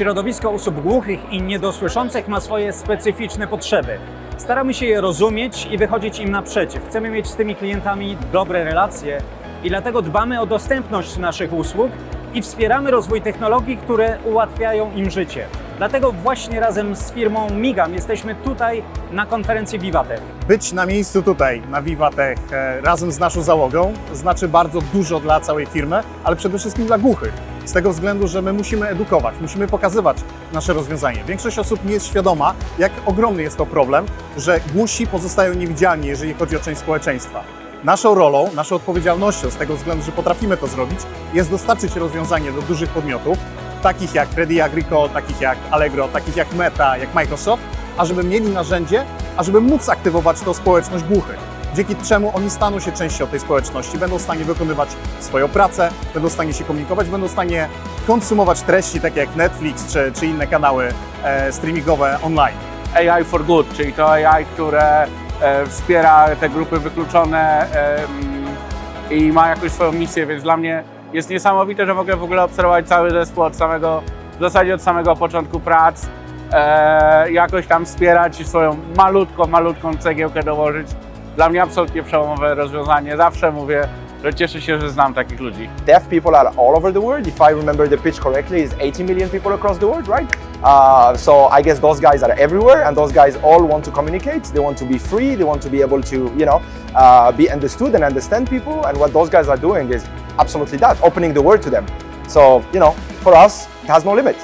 Środowisko osób głuchych i niedosłyszących ma swoje specyficzne potrzeby. Staramy się je rozumieć i wychodzić im naprzeciw. Chcemy mieć z tymi klientami dobre relacje i dlatego dbamy o dostępność naszych usług i wspieramy rozwój technologii, które ułatwiają im życie. Dlatego właśnie razem z firmą Migam jesteśmy tutaj na konferencji Vivatech. Być na miejscu tutaj, na Vivatech, e, razem z naszą załogą, znaczy bardzo dużo dla całej firmy, ale przede wszystkim dla głuchych. Z tego względu, że my musimy edukować, musimy pokazywać nasze rozwiązanie. Większość osób nie jest świadoma, jak ogromny jest to problem, że głusi pozostają niewidzialni, jeżeli chodzi o część społeczeństwa. Naszą rolą, naszą odpowiedzialnością, z tego względu, że potrafimy to zrobić, jest dostarczyć rozwiązanie do dużych podmiotów, takich jak Credit Agricole, takich jak Allegro, takich jak Meta, jak Microsoft, ażeby mieli narzędzie, ażeby móc aktywować tą społeczność głuchych. Dzięki czemu oni staną się częścią tej społeczności, będą w stanie wykonywać swoją pracę, będą w stanie się komunikować, będą w stanie konsumować treści takie jak Netflix czy, czy inne kanały e, streamingowe online. AI for Good, czyli to AI, które e, wspiera te grupy wykluczone em, i ma jakąś swoją misję, więc dla mnie jest niesamowite, że mogę w ogóle obserwować cały zespół od samego, w zasadzie od samego początku prac, e, jakoś tam wspierać i swoją malutką, malutką cegiełkę dołożyć. Dla mnie absolutnie przełomowe rozwiązanie. Zawsze mówię, że cieszę się, że znam takich ludzi. deaf people are all over the world. If I remember the pitch correctly, is 80 million people across the world, right? Uh, so I guess those guys are everywhere, and those guys all want to communicate. They want to be free. They want to be able to, you know, uh, be understood and understand people. And what those guys are doing is absolutely that, opening the world to them. So you know, for us, it has no limit.